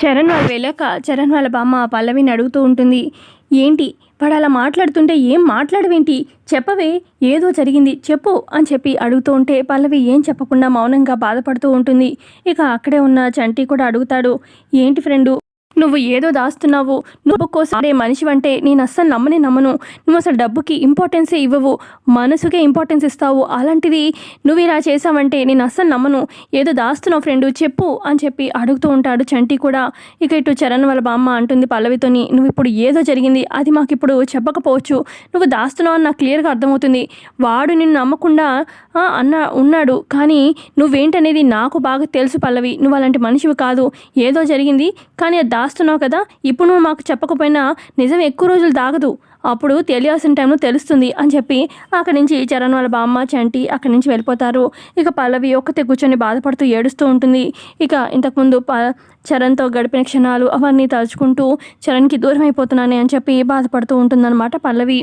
చరణ్ వాళ్ళు వెళ్ళాక చరణ్ వాళ్ళ బామ్మ పల్లవిని అడుగుతూ ఉంటుంది. ఏంటి? వాడు అలా మాట్లాడుతుంటే ఏం మాట్లాడవేంటి? చెప్పవే ఏదో జరిగింది చెప్పు అని చెప్పి అడుగుతూ ఉంటే పల్లవి ఏం చెప్పకుండా మౌనంగా బాధపడుతూ ఉంటుంది. ఇక అక్కడే ఉన్న చంటి కూడా అడుగుతాడు ఏంటి ఫ్రెండు నువ్వు ఏదో దాస్తున్నావు. నువ్వు కోసం మనిషి అంటే నేను అస్సలు నమ్మనే నమ్మను. నువ్వు అసలు డబ్బుకి ఇంపార్టెన్సే ఇవ్వవు. మనసుకే ఇంపార్టెన్స్ ఇస్తావు. అలాంటిది నువ్వు ఇలా చేసావంటే నేను అస్సలు నమ్మను. ఏదో దాస్తున్నావు ఫ్రెండు చెప్పు అని చెప్పి అడుగుతూ ఉంటాడు చంటి కూడా. ఇక ఇటు చరణ్ వాళ్ళ బామ్మ అంటుంది పల్లవితోని నువ్వు ఇప్పుడు ఏదో జరిగింది అది మాకు ఇప్పుడు చెప్పకపోవచ్చు. నువ్వు దాస్తున్నావు అని నాకు క్లియర్గా అర్థమవుతుంది. వాడు నిన్ను నమ్మకుండా అన్న ఉన్నాడు. కానీ నువ్వేంటనేది నాకు బాగా తెలుసు పల్లవి. నువ్వు అలాంటి మనిషివి కాదు. ఏదో జరిగింది కానీ అది దాస్తున్నావు కదా ఇప్పుడు నువ్వు మాకు చెప్పకపోయినా నిజం ఎక్కువ రోజులు దాగదు. అప్పుడు తెలియాల్సిన టైంలో తెలుస్తుంది అని చెప్పి అక్కడి నుంచి చరణ్ వాళ్ళ బామ్మ చంటి అక్కడి నుంచి వెళ్ళిపోతారు. ఇక పల్లవి ఒక్కతే కూర్చొని బాధపడుతూ ఏడుస్తూ ఉంటుంది. ఇక ఇంతకుముందు ప చరణ్తో గడిపిన క్షణాలు అవన్నీ తలుచుకుంటూ చరణ్కి దూరం అయిపోతున్నానే అని చెప్పి బాధపడుతూ ఉంటుందన్నమాట పల్లవి.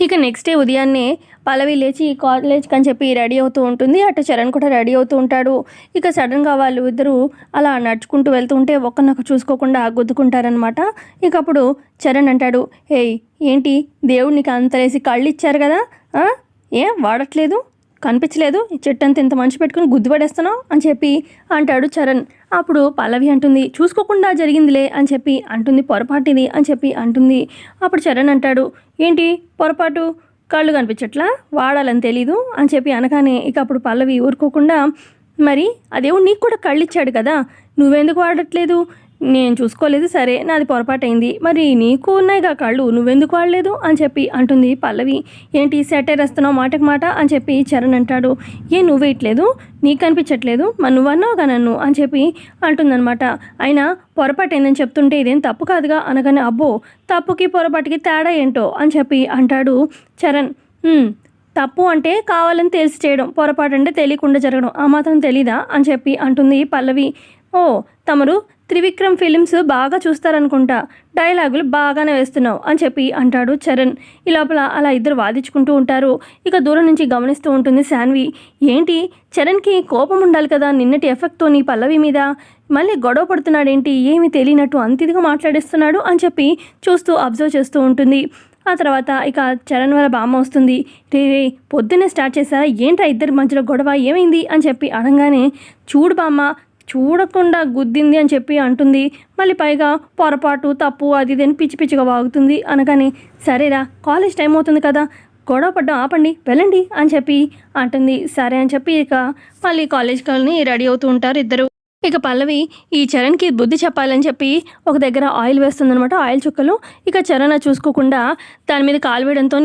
ఇక నెక్స్ట్ డే ఉదయాన్నే పల్లవి లేచి కాలేజ్కి అని చెప్పి రెడీ అవుతూ ఉంటుంది. అటు చరణ్ కూడా రెడీ అవుతూ ఉంటాడు. ఇక సడన్గా వాళ్ళు ఇద్దరు అలా నడుచుకుంటూ వెళ్తుంటే ఒకరినొక చూసుకోకుండా గుద్దుకుంటారనమాట ఇక అప్పుడు చరణ్ అంటాడు ఏయ్ ఏంటి? దేవుడు నీకు అంతలేసి కళ్ళు ఇచ్చారు కదా ఏం? వాడట్లేదు? కనిపించలేదు? ఈ చెట్టు అంత ఇంత మంచి పెట్టుకుని గుద్దుపడేస్తున్నావు? అని చెప్పి అంటాడు చరణ్. అప్పుడు పల్లవి అంటుంది చూసుకోకుండా జరిగిందిలే అని చెప్పి అంటుంది పొరపాటిది అని చెప్పి అంటుంది. అప్పుడు చరణ్ అంటాడు ఏంటి పొరపాటు? కళ్ళు కనిపించట్లా? వాడాలని తెలీదు అని చెప్పి అనగానే ఇక అప్పుడు పల్లవి ఊరుకోకుండా మరి అదేవుడు నీకు కూడా కళ్ళు ఇచ్చాడు కదా? నువ్వెందుకు వాడట్లేదు? నేను చూసుకోలేదు సరే నాది పొరపాటైంది. మరి నీకు ఉన్నాయిగా కళ్ళు నువ్వెందుకు వాడలేదు? అని చెప్పి అంటుంది పల్లవి. ఏంటి సెటైర్ వేస్తున్నావు మాటకు మాట? అని చెప్పి చరణ్ అంటాడు. ఏ నువ్వు వేయట్లేదు నీకు కనిపించట్లేదు? మరి నువ్వన్నావుగా నన్ను? అని చెప్పి అంటుందన్నమాట. అయినా పొరపాటైందని చెప్తుంటే ఇదేం తప్పు కాదుగా? అనగానే అబ్బో తప్పుకి పొరపాటుకి తేడా ఏంటో? అని చెప్పి అంటాడు చరణ్. తప్పు అంటే కావాలని తెలిసి చేయడం పొరపాటు అంటే తెలియకుండా జరగడం ఆ మాత్రం తెలీదా? అని చెప్పి అంటుంది పల్లవి. ఓ తమరు త్రివిక్రమ్ ఫిలిమ్స్ బాగా చూస్తారనుకుంటా. డైలాగులు బాగానే వేస్తున్నావు అని చెప్పి అంటాడు చరణ్. ఈ లోపల అలా ఇద్దరు వాదించుకుంటూ ఉంటారు. ఇక దూరం నుంచి గమనిస్తూ ఉంటుంది శాన్వి. ఏంటి? చరణ్కి కోపం ఉండాలి కదా నిన్నటి ఎఫెక్ట్తో నీ పల్లవి మీద? మళ్ళీ గొడవ పడుతున్నాడేంటి? ఏమి తెలియనట్టు అంత ఇదిగా మాట్లాడిస్తున్నాడు అని చెప్పి చూస్తూ అబ్జర్వ్ చేస్తూ ఉంటుంది. ఆ తర్వాత ఇక చరణ్ వాళ్ళ బామ్మ వస్తుంది. రే రే పొద్దున్నే స్టార్ట్ చేశారా? ఏంట్రా ఇద్దరి మధ్యలో గొడవ? ఏమైంది? అని చెప్పి అనగానే చూడు బామ్మ చూడకుండా గుద్దింది అని చెప్పి అంటుంది. మళ్ళీ పైగా పొరపాటు తప్పు అది ఇది అని పిచ్చి పిచ్చిగా వాగుతుంది అనగానే సరేరా కాలేజ్ టైం అవుతుంది కదా గొడవ పడ్డం ఆపండి వెళ్ళండి అని చెప్పి అంటుంది. సరే అని చెప్పి ఇక మళ్ళీ కాలేజ్ కాలని రెడీ అవుతూ ఉంటారు ఇద్దరు. ఇక పల్లవి ఈ చరణ్కి బుద్ధి చెప్పాలని చెప్పి ఒక దగ్గర ఆయిల్ వేస్తుందనమాట ఆయిల్ చుక్కలు. ఇక చరణ్ చూసుకోకుండా దాని మీద కాలువేయడంతో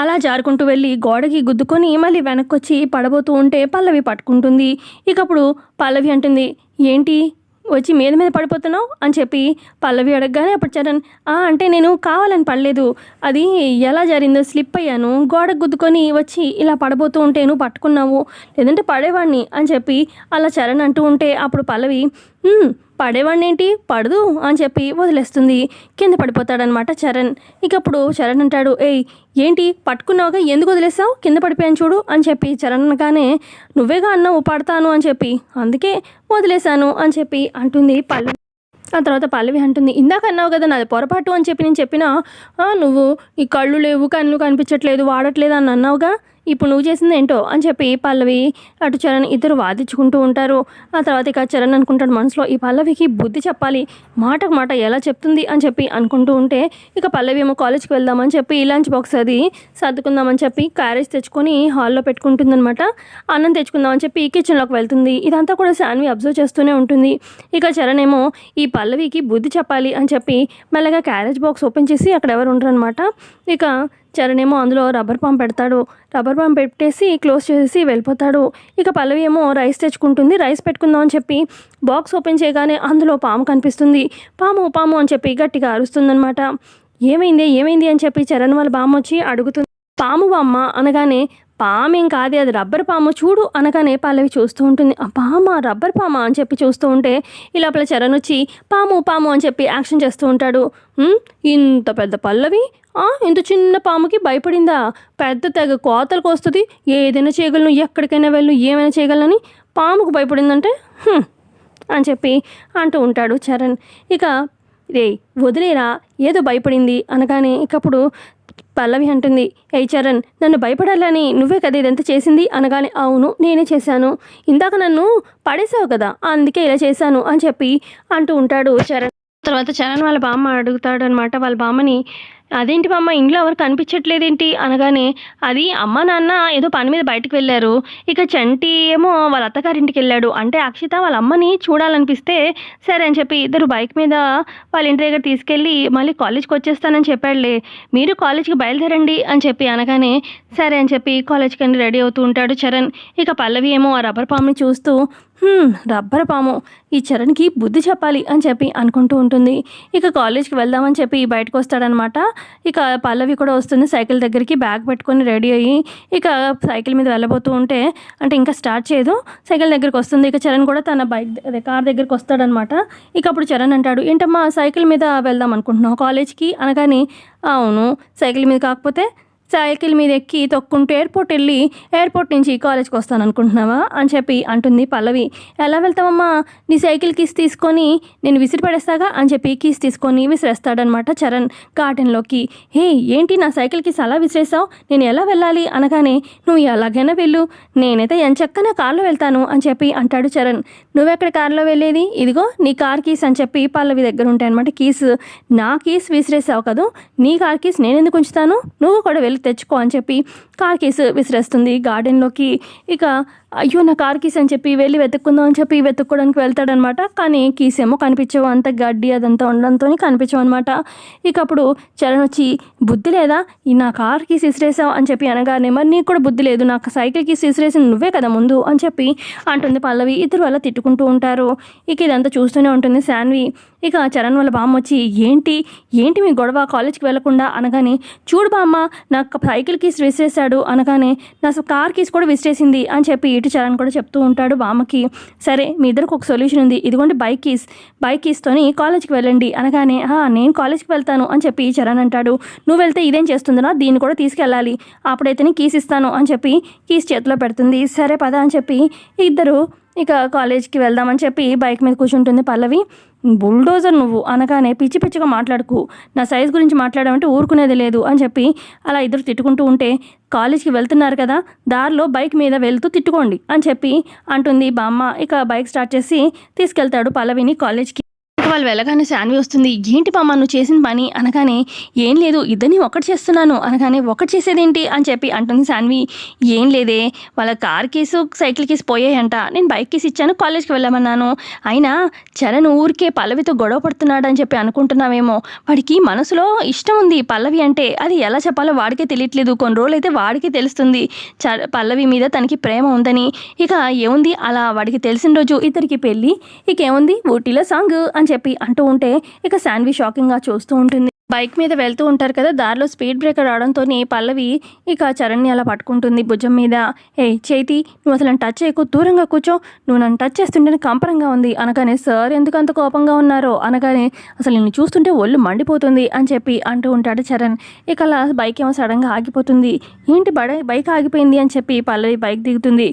అలా జారుకుంటూ వెళ్ళి గోడకి గుద్దుకొని మళ్ళీ వెనక్కి వచ్చి పడబోతూ ఉంటే పల్లవి పట్టుకుంటుంది. ఇక అప్పుడు పల్లవి అంటుంది ఏంటి? వచ్చి మీద మీద పడిపోతున్నావు? అని చెప్పి పల్లవి అడగగానే అప్పుడు చరణ్ అంటే నేను కావాలని పడలేదు. అది ఎలా జరిగిందో స్లిప్ అయ్యాను. గోడ గుద్దుకొని వచ్చి ఇలా పడబోతూ ఉంటే నువ్వు పట్టుకున్నావు. లేదంటే పడేవాడిని అని చెప్పి అలా చరణ్ అంటూ ఉంటే అప్పుడు పల్లవి పడేవాడినేంటి? పడేవాడిని ఏంటి పడదు అని చెప్పి వదిలేస్తుంది. కింద పడిపోతాడనమాట చరణ్. ఇక అప్పుడు చరణ్ అంటాడు ఏయ్ ఏంటి? పట్టుకున్నావుగా? ఎందుకు వదిలేసావు కింద పడిపోయాను చూడు అని చెప్పి చరణ్ అనగానే నువ్వేగా అన్నావు పడతాను అని చెప్పి. అందుకే వదిలేశాను అని చెప్పి అంటుంది పల్లవి. ఆ తర్వాత పల్లవి అంటుంది ఇందాక అన్నావు కదా నాది పొరపాటు అని చెప్పి నేను చెప్పినా "ఆ, నువ్వు ఈ కళ్ళు లేవు కళ్ళు కనిపించట్లేదు వాడట్లేదు అని అన్నావుగా. ఇప్పుడు నువ్వు చేసింది ఏంటో అని చెప్పి పల్లవి అటు చరణ్ ఇద్దరు వాదించుకుంటూ ఉంటారు. ఆ తర్వాత ఇక చరణ్ అనుకుంటాడు మనసులో ఈ పల్లవికి బుద్ధి చెప్పాలి. మాటకు మాట ఎలా చెప్తుంది? అని చెప్పి అనుకుంటూ ఉంటే ఇక పల్లవి ఏమో కాలేజ్కి వెళ్దామని చెప్పి లంచ్ బాక్స్ అది సర్దుకుందామని చెప్పి క్యారేజ్ తెచ్చుకొని హాల్లో పెట్టుకుంటుందనమాట అన్నం తెచ్చుకుందామని చెప్పి కిచెన్లోకి వెళ్తుంది. ఇదంతా కూడా శాన్వి అబ్జర్వ్ చేస్తూనే ఉంటుంది. ఇక చరణ్ ఏమో ఈ పల్లవికి బుద్ధి చెప్పాలి అని చెప్పి మెల్లగా క్యారేజ్ బాక్స్ ఓపెన్ చేసి అక్కడ ఎవరు ఉండరు అనమాట ఇక చరణ్ ఏమో అందులో రబ్బర్ పాంప్ పెడతాడు. రబ్బర్ పాంప్ పెట్టేసి క్లోజ్ చేసి వెళ్ళిపోతాడు. ఇక పల్లవి ఏమో రైస్ తెచ్చుకుంటుంది. రైస్ పెట్టుకుందాం అని చెప్పి బాక్స్ ఓపెన్ చేయగానే అందులో పాము కనిపిస్తుంది. పాము పాము అని చెప్పి గట్టిగా అరుస్తుందనమాట ఏమైంది? ఏమైంది అని చెప్పి చరణ్ వాళ్ళ బామ్మ వచ్చి అడుగుతుంది. పాము బామ్మ అనగానే పామేం కాదు అది రబ్బర్ పాము చూడు అనగానే పల్లవి చూస్తూ ఉంటుంది. ఆ పామ రబ్బర్ పామ? అని చెప్పి చూస్తూ ఉంటే ఈ లోపల చరణ్ వచ్చి పాము పాము అని చెప్పి యాక్షన్ చేస్తూ ఉంటాడు. ఇంత పెద్ద పల్లవి? ఇంత చిన్న పాముకి భయపడిందా? పెద్ద తెగ కోతలకు వస్తుంది. ఏదైనా చేయగలను ఎక్కడికైనా వెళ్ళు ఏమైనా చేయగలనని పాముకు భయపడిందంటే అని చెప్పి అంటూ ఉంటాడు చరణ్. ఇక రే వదిలేరా? ఏదో భయపడింది అనగానే ఇకప్పుడు పల్లవి అంటుంది ఏ చరణ్ నన్ను భయపడాలని నువ్వే కదా ఇదంతా చేసింది? అనగానే అవును నేనే చేశాను. ఇందాక నన్ను పడేసావు కదా అందుకే ఇలా చేశాను అని చెప్పి అంటూ ఉంటాడు చరణ్. తర్వాత చరణ్ వాళ్ళ బామ్మ అడుగుతాడు అనమాట వాళ్ళ బామ్మని అదేంటి బామ్మ ఇంట్లో ఎవరు కనిపించట్లేదేంటి? అనగానే అది అమ్మ నాన్న ఏదో పని మీద బయటకు వెళ్ళారు. ఇక చంటి ఏమో వాళ్ళ అత్తగారింటికి వెళ్ళాడు. అంటే అక్షిత వాళ్ళ అమ్మని చూడాలనిపిస్తే సరే అని చెప్పి ఇద్దరు బైక్ మీద వాళ్ళ ఇంటి దగ్గర తీసుకెళ్ళి మళ్ళీ కాలేజ్కి వచ్చేస్తానని చెప్పాడులే. మీరు కాలేజ్కి బయలుదేరండి అని చెప్పి అనగానే సరే అని చెప్పి కాలేజ్కి అని రెడీ అవుతూ ఉంటాడు చరణ్. ఇక పల్లవి ఏమో ఆ రబ్బర్ పాముని చూస్తూ రబ్బర్ పాము. ఈ చరణ్కి బుద్ధి చెప్పాలి అని చెప్పి అనుకుంటూ ఉంటుంది. ఇక కాలేజ్కి వెళ్దామని చెప్పి బయటకు వస్తాడనమాట. ఇక పల్లవి కూడా వస్తుంది సైకిల్ దగ్గరికి బ్యాగ్ పెట్టుకొని రెడీ అయ్యి ఇక సైకిల్ మీద వెళ్ళబోతూ ఉంటే అంటే ఇంకా స్టార్ట్ చేయదు. సైకిల్ దగ్గరికి వస్తుంది. ఇక చరణ్ కూడా తన బైక్ అదే కార్ దగ్గరికి వస్తాడనమాట. ఇక అప్పుడు చరణ్ అంటాడు ఏంటమ్మా సైకిల్ మీద వెళ్దాం అనుకుంటున్నావు కాలేజ్కి? అనగానే అవును సైకిల్ మీద కాకపోతే సైకిల్ మీద ఎక్కి తొక్కుంటూ ఎయిర్పోర్ట్ వెళ్ళి ఎయిర్పోర్ట్ నుంచి కాలేజ్కి వస్తాను అనుకుంటున్నావా అని చెప్పి అంటుంది పల్లవి. ఎలా వెళ్తామమ్మా నీ సైకిల్ కీస్ తీసుకొని నేను విసిరి పడేస్తాగా అని చెప్పి కీస్ తీసుకొని విసిరేస్తాడనమాట చరణ్ గార్డెన్లోకి. హే ఏంటి నా సైకిల్ కీస్ అలా విసిరేసావు నేను ఎలా వెళ్ళాలి అనగానే నువ్వు ఎలాగైనా వెళ్ళు. నేనైతే ఎంచక్కన కార్లో వెళ్తాను అని చెప్పి అంటాడు చరణ్. నువ్వెక్కడ కార్లో వెళ్ళేది? ఇదిగో నీ కార్ కీస్ అని చెప్పి పల్లవి దగ్గర ఉంటాయి అనమాట కీస్. నా కీస్ విసిరేసావు కదూ? నీ కార్ కీస్ నేను ఎందుకు ఉంచుతాను? నువ్వు కూడా వెళ్ళి తెచ్చుకో అని చెప్పి కార్ కేసు విసిరేస్తుంది. గార్డెన్లోకి ఇక అయ్యో నా కార్ కీస్ అని చెప్పి వెళ్ళి వెతుక్కుందాం అని చెప్పి వెతుక్కోవడానికి వెళ్తాడనమాట. కానీ కీస్ ఏమో కనిపించవు. అంత గడ్డి అదంతా ఉండడంతో కనిపించవు అనమాట. ఇక అప్పుడు చరణ్ వచ్చి బుద్ధి లేదా? ఈ నా కార్ కీస్ ఇసిరేసావు? అని చెప్పి అనగానే మరి నీకు కూడా బుద్ధి లేదు. నాకు సైకిల్ కీస్ ఇసిరేసింది నువ్వే కదా ముందు? అని చెప్పి అంటుంది పల్లవి. ఇద్దరు అలా తిట్టుకుంటూ ఉంటారు. ఇక ఇదంతా చూస్తూనే ఉంటుంది శాన్వి. ఇక చరణ్ వాళ్ళ బామ్మ వచ్చి ఏంటి? ఏంటి మీ గొడవ? కాలేజ్కి వెళ్ళకుండా అనగానే చూడు బామ్మ నాకు సైకిల్ కీస్ విసిరేసాడు అనగానే నా కార్ కీస్ కూడా విసిరేసింది. అని చెప్పి ఇటు చరణ్ కూడా చెప్తూ ఉంటాడు బామ్మకి సరే మీ ఇద్దరికి ఒక సొల్యూషన్ ఉంది. ఇదిగోండి బైక్ కీస్. బైక్ కీస్తోని కాలేజ్కి వెళ్ళండి. అనగానే నేను కాలేజ్కి వెళ్తాను అని చెప్పి చరణ్ అంటాడు. నువ్వు వెళ్తే ఇదేం చేస్తుందినా దీన్ని కూడా తీసుకెళ్ళాలి. అప్పుడైతే కీస్ ఇస్తాను అని చెప్పి కీస్ చేతిలో పెడుతుంది. సరే పద అని చెప్పి ఇద్దరు ఇక కాలేజ్కి వెళ్దామని చెప్పి బైక్ మీద కూర్చుంటుంది పల్లవి. బుల్డోజర్ నువ్వు అనగానే పిచ్చి పిచ్చిగా మాట్లాడుకు. నా సైజ్ గురించి మాట్లాడమంటే ఊరుకునేది లేదు అని చెప్పి అలా ఇద్దరు తిట్టుకుంటూ ఉంటే కాలేజ్కి వెళ్తున్నారు కదా దారిలో బైక్ మీద వెళ్తూ తిట్టుకోండి అని చెప్పి అంటుంది బామ్మ. ఇక బైక్ స్టార్ట్ చేసి తీసుకెళ్తాడు పల్లవిని కాలేజ్కి. ఇంకా వాళ్ళు వెళ్ళగానే శాన్వి వస్తుంది ఏంటి పామ్మ నువ్వు చేసిన పని? అనగానే ఏం లేదు ఇద్దరిని ఒకటి చేస్తున్నాను. అనగానే ఒకటి చేసేదేంటి? అని చెప్పి అంటుంది శాన్వి. ఏం లేదే వాళ్ళ కార్ కేసు సైకిల్ కేసు పోయాయంట. నేను బైక్ కేసు ఇచ్చాను కాలేజ్కి వెళ్ళమన్నాను. అయినా చరణ్ ఊరికే పల్లవితో గొడవ పడుతున్నాడు అని చెప్పి అనుకుంటున్నావేమో. వాడికి మనసులో ఇష్టం ఉంది పల్లవి అంటే. అది ఎలా చెప్పాలో వాడికే తెలియట్లేదు. కొన్ని రోజులు అయితే వాడికి తెలుస్తుంది. చ పల్లవి మీద తనకి ప్రేమ ఉందని. ఇక ఏముంది? అలా వాడికి తెలిసిన రోజు ఇద్దరికి పెళ్ళి. ఇక ఏముంది? ఊటీలో సాంగ్ అని చెప్పి చెప్పి అంటూ ఉంటే ఇక శాన్వి షాకింగ్గా చూస్తూ ఉంటుంది. బైక్ మీద వెళ్తూ ఉంటారు కదా దారిలో స్పీడ్ బ్రేకర్ రావడంతో పల్లవి ఇక చరణ్ని అలా పట్టుకుంటుంది భుజం మీద. ఏ చేతి నువ్వు అసలు టచ్ చేయకు దూరంగా కూర్చో. నువ్వు నన్ను టచ్ చేస్తుంటే కంపరంగా ఉంది. అనగానే సార్ ఎందుకు అంత కోపంగా ఉన్నారో? అనగానే అసలు నిన్ను చూస్తుంటే ఒళ్ళు మండిపోతుంది అని చెప్పి అంటూ ఉంటాడు చరణ్. ఇక అలా బైక్ ఏమో సడన్గా ఆగిపోతుంది. ఏంటి బడ బైక్ ఆగిపోయింది అని చెప్పి పల్లవి బైక్ దిగుతుంది.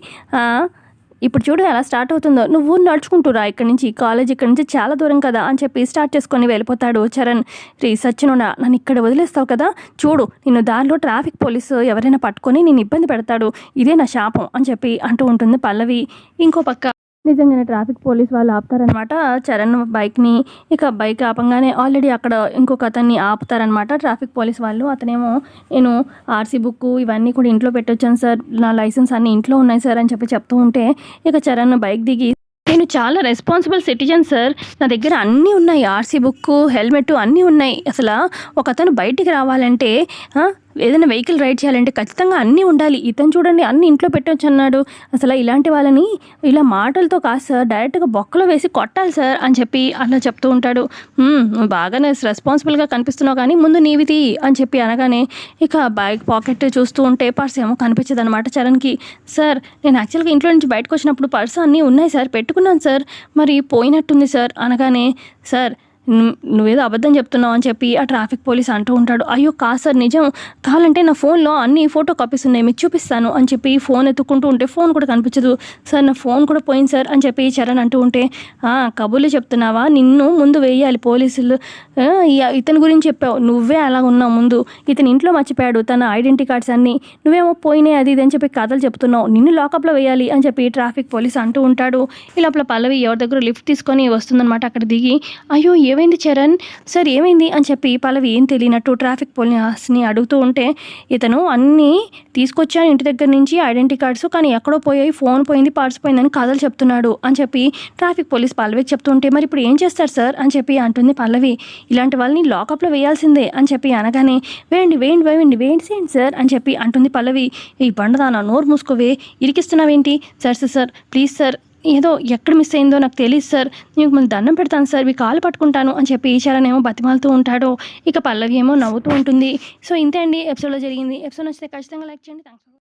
ఇప్పుడు చూడు ఎలా స్టార్ట్ అవుతుందో. నువ్వు నడుచుకుంటురా ఇక్కడి నుంచి. కాలేజ్ ఇక్కడి నుంచి చాలా దూరం కదా అని చెప్పి స్టార్ట్ చేసుకొని వెళ్ళిపోతాడు చరణ్. రీసెర్చ్ నన్ను ఇక్కడ వదిలేస్తావు కదా? చూడు నిన్ను దారిలో ట్రాఫిక్ పోలీసు ఎవరైనా పట్టుకొని నేను ఇబ్బంది పెడతాడు. ఇదే నా శాపం అని చెప్పి అంటూ ఉంటుంది పల్లవి. ఇంకో పక్క నిజంగానే ట్రాఫిక్ పోలీస్ వాళ్ళు ఆపుతారనమాట చరణ్ బైక్ని ఇక బైక్ ఆపంగానే ఆల్రెడీ అక్కడ ఇంకొక అతన్ని ఆపుతారనమాట ట్రాఫిక్ పోలీస్ వాళ్ళు. అతనేమో నేను ఆర్సీ బుక్ ఇవన్నీ కూడా ఇంట్లో పెట్టొచ్చాను సార్. నా లైసెన్స్ అన్నీ ఇంట్లో ఉన్నాయి సార్ అని చెప్పి చెప్తూ ఉంటే ఇక చరణ్ బైక్ దిగి నేను చాలా రెస్పాన్సిబుల్ సిటిజన్ సార్. నా దగ్గర అన్నీ ఉన్నాయి. ఆర్సీ బుక్ హెల్మెట్ అన్నీ ఉన్నాయి. అసలు ఒక అతను బయటికి రావాలంటే ఏదైనా వెహికల్ రైడ్ చేయాలంటే ఖచ్చితంగా అన్నీ ఉండాలి. ఇతను చూడండి అన్ని ఇంట్లో పెట్టొచ్చు అన్నాడు. అసలు ఇలాంటి వాళ్ళని ఇలా మాటలతో కాదు సార్ డైరెక్ట్గా బొక్కలో వేసి కొట్టాలి సార్ అని చెప్పి అలా చెప్తూ ఉంటాడు. బాగానే రెస్పాన్సిబుల్గా కనిపిస్తున్నావు కానీ ముందు నీవి తీ అని చెప్పి అనగానే ఇక బైక్ పాకెట్ చూస్తూ ఉంటే పర్స్ ఏమో కనిపించదు అనమాట చరణ్కి. సార్ నేను యాక్చువల్గా ఇంట్లో నుంచి బయటకు వచ్చినప్పుడు పర్స్ అన్నీ ఉన్నాయి సార్ పెట్టుకున్నాను సార్ మరి పోయినట్టుంది సార్ అనగానే సార్ నువ్వేదో అబద్ధం చెప్తున్నావు అని చెప్పి ఆ ట్రాఫిక్ పోలీస్ అంటూ ఉంటాడు. అయ్యో కాదు సార్ నిజం. కావాలంటే నా ఫోన్లో అన్ని ఫోటో కాపీస్ ఉన్నాయి మీకు చూపిస్తాను అని చెప్పి ఫోన్ ఎత్తుకుంటూ ఉంటే ఫోన్ కూడా కనిపించదు. సార్ నా ఫోన్ కూడా పోయింది సార్ అని చెప్పి చరణ్ అంటూ ఉంటే "ఆ, కబుర్లు చెప్తున్నావా? నిన్ను ముందు వేయాలి పోలీసులు. ఇతని గురించి చెప్పావు. నువ్వే అలా ఉన్నావు ముందు. ఇతని ఇంట్లో మర్చిపోయాడు. తన ఐడెంటిటీ కార్డ్స్ అన్నీ నువ్వేమో పోయినాయి అది ఇది అని చెప్పి కథలు చెప్తున్నావు. నిన్ను లాకప్లో వేయాలి అని చెప్పి ట్రాఫిక్ పోలీస్ అంటూ ఉంటాడు. ఈ లోపల పల్లవి ఎవరి దగ్గర లిఫ్ట్ తీసుకొని వస్తుందన్నమాట అక్కడ దిగి. అయ్యో ఏమైంది చరణ్? సార్ ఏమైంది? అని చెప్పి పల్లవి ఏం తెలియనట్టు ట్రాఫిక్ పోలీస్ని అడుగుతూ ఉంటే ఇతను అన్నీ తీసుకొచ్చాను ఇంటి దగ్గర నుంచి ఐడెంటిటీ కార్డ్స్ కానీ ఎక్కడో పోయాయి ఫోన్ పోయింది పార్ట్స్ పోయిందని కథలు చెప్తున్నాడు అని చెప్పి ట్రాఫిక్ పోలీస్ పల్లవికి చెప్తుంటే మరి ఇప్పుడు ఏం చేస్తారు సార్? అని చెప్పి అంటుంది పల్లవి. ఇలాంటి వాళ్ళని లాకప్లో వేయాల్సిందే అని చెప్పి అనగానే వేయండి వేయండి వేయండి వేయండి చేయండి సార్ అని చెప్పి అంటుంది పల్లవి. ఈ బండదానా నోరు మూసుకోవే ఇరికిస్తున్నావేంటి? Sir sir sir please sir ఏదో ఎక్కడ మిస్ అయిందో నాకు తెలియదు సార్ నేను మళ్ళీ దండం పెడతాను సార్ మీ కాలు పట్టుకుంటాను అని చెప్పి ఈచారన్ బతిమాలుతూ ఉంటాడు. ఇక పల్లవి ఏమో నవ్వుతూ ఉంటుంది. సో ఇంతే అండి. ఎపిసోడ్లో జరిగింది. ఎపిసోడ్ నచ్చితే ఖచ్చితంగా లైక్ చేయండి. థ్యాంక్స్